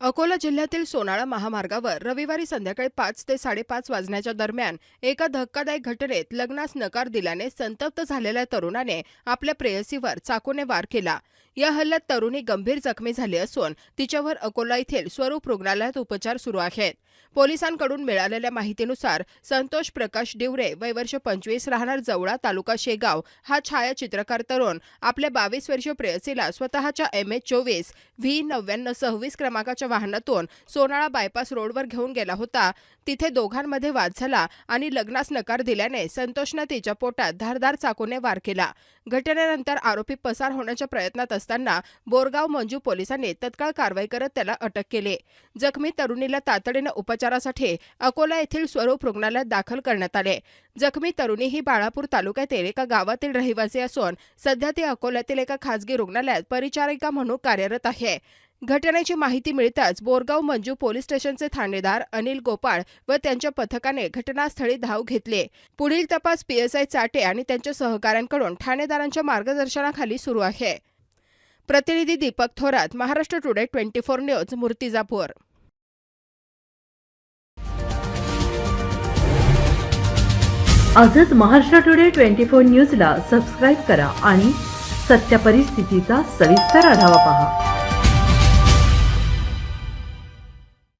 अकोला जिल्ह्यातील सोनाळा महामार्गावर रविवारी संध्याकाळी पाच ते साडेपाच वाजण्याच्या दरम्यान एका धक्कादायक घटनेत लग्नास नकार दिल्याने संतप्त झालेल्या तरुणाने आपल्या प्रेयसीवर चाकूने वार केला. या हल्ल्यात तरुणी गंभीर जखमी झाली असून तिच्यावर अकोला येथील स्वरूप रुग्णालयात उपचार सुरू आहेत. पोलिसांकडून मिळालेल्या माहितीनुसार संतोष प्रकाश डिवरे वय वर्ष पंचवीस राहणार जवळा तालुका शेगाव हा छायाचित्रकार तरुण आपल्या बावीस वर्षीय प्रेयसीला स्वतःच्या एम एच चोवीस व्ही नव्याण्णव सव्वीस क्रमांकाच्या वाहनातून सोनाळा बायपास रोडवर घेऊन गेला होता. तिथे दोघांमध्ये वाद झाला आणि लग्नास नकार दिल्याने संतोषनं तिच्या पोटात धारदार चाकूने वार केला. घटनेनंतर आरोपी पसार होण्याच्या प्रयत्नात असताना बोरगाव मंजू पोलिसांनी तत्काळ कारवाई करत त्याला अटक केली. जखमी तरुणीला तातडीनं उपचारासाठी अकोला येथील स्वरूप रुग्णालयात दाखल करण्यात आले. जखमी तरुणी ही बाळापूर तालुक्यातील एका गावातील रहिवासी असून सध्या ती अकोल्यातील एका खासगी रुग्णालयात परिचारिका म्हणून कार्यरत आहे. घटनेची माहिती मिळताच बोरगाव मंजू पोलीस स्टेशनचे ठाणेदार अनिल गोपाळ व त्यांच्या पथकाने घटनास्थळी धाव घेतली. पुढील तपास पीएसआय चाटे आणि त्यांच्या सहकाऱ्यांकडून ठाणेदारांच्या मार्गदर्शनाखाली सुरू आहे. प्रतिनिधी Deepak Thorat Maharashtra today twenty four news Murtizapur. आजच महाराष्ट्र टुडे ट्वेंटी फोर न्यूजला सबस्क्राईब करा आणि सत्य परिस्थितीचा सविस्तर आढावा पहा.